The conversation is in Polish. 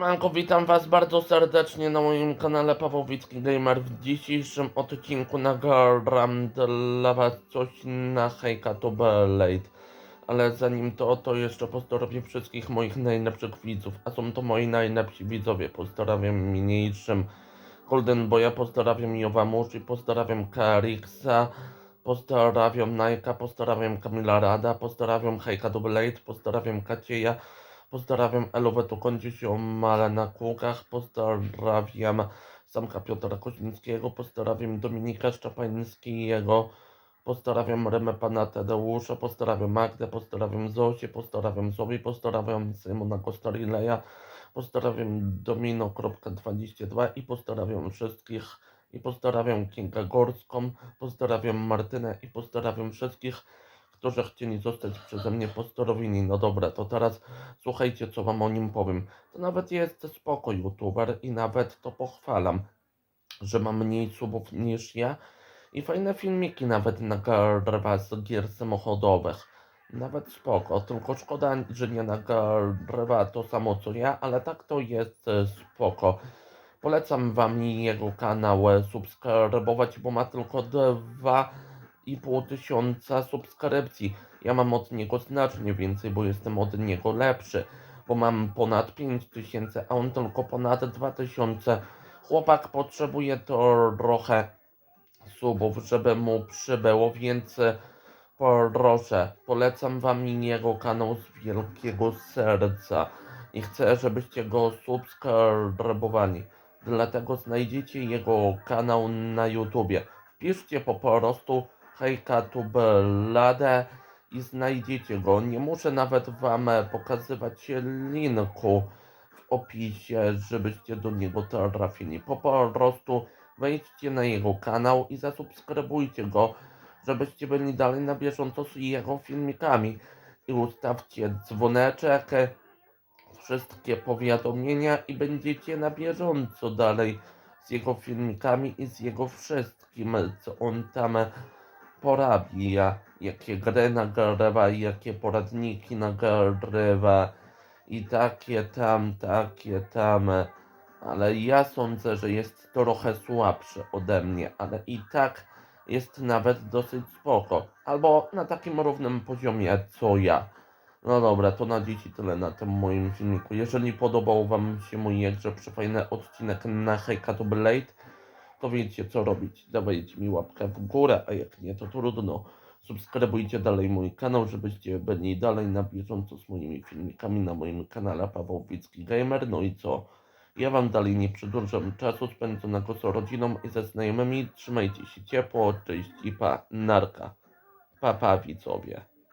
Siemanko, witam was bardzo serdecznie na moim kanale Pawłowicki Gamer. W dzisiejszym odcinku nagram dla was coś na hejka to late. Ale zanim to, to jeszcze pozdrowię wszystkich moich najlepszych widzów. A są to moi najlepsi widzowie. Pozdrawiam mniejszym Golden Boya, pozdrawiam Jowamushi, pozdrawiam Karixa, pozdrawiam Najka, pozdrawiam Kamila Rada, pozdrawiam Hejka Late, pozdrawiam Kacieja. Pozdrawiam Elowę Kądziesią Male na kółkach, pozdrawiam Samka Piotra Koźnickiego, pozdrawiam Dominika Szczepańskiego, pozdrawiam Remę Pana Tadeusza, pozdrawiam Magdę, pozdrawiam Zosię, pozdrawiam Zoe, pozdrawiam Simona Kostarileja, pozdrawiam Domino.22 i pozdrawiam wszystkich i pozdrawiam Kinga Górską, pozdrawiam Martynę i pozdrawiam wszystkich, którzy chcieli zostać przeze mnie pozdrowieni. No dobra, to teraz słuchajcie, co wam o nim powiem. To nawet jest spoko youtuber i nawet to pochwalam, że ma mniej subów niż ja i fajne filmiki nawet nagrywa z gier samochodowych. Nawet spoko, tylko szkoda, że nie nagrywa to samo co ja, ale tak to jest e, spoko. Polecam wam jego kanał e, subskrybować, bo ma tylko dwa i pół tysiąca subskrypcji. Ja mam od niego znacznie więcej, bo jestem od niego lepszy, bo mam ponad 5 tysięcy, a on tylko ponad 2000. Chłopak potrzebuje to trochę subów, żeby mu przybyło, więc proszę, polecam wam jego kanał z wielkiego serca i chcę, żebyście go subskrybowali. Dlatego znajdziecie jego kanał na YouTubie. Wpiszcie po prostu hejka tubeladę i znajdziecie go. Nie muszę nawet wam e, pokazywać linku w opisie, żebyście do niego trafili. Po prostu wejdźcie na jego kanał i zasubskrybujcie go, żebyście byli dalej na bieżąco z jego filmikami. I ustawcie dzwoneczek, e, wszystkie powiadomienia i będziecie na bieżąco dalej z jego filmikami i z jego wszystkim, co on tam porabia, jakie gry nagrywa, jakie poradniki nagrywa i takie tam, takie tam. Ale ja sądzę, że jest trochę słabszy ode mnie, ale i tak jest nawet dosyć spoko. Albo na takim równym poziomie co ja. No dobra, to na dziś tyle na tym moim filmiku. Jeżeli podobał Wam się mój jakże przefajny odcinek na Hejka to Blade, to wiecie co robić. Dawajcie mi łapkę w górę, a jak nie, to trudno. Subskrybujcie dalej mój kanał, żebyście byli dalej na bieżąco z moimi filmikami na moim kanale Paweł Wicki Gamer. No i co? Ja Wam dalej nie przedłużam czasu spędzonego z rodziną i ze znajomymi. Trzymajcie się ciepło, cześć i pa, narka. Pa, pa widzowie.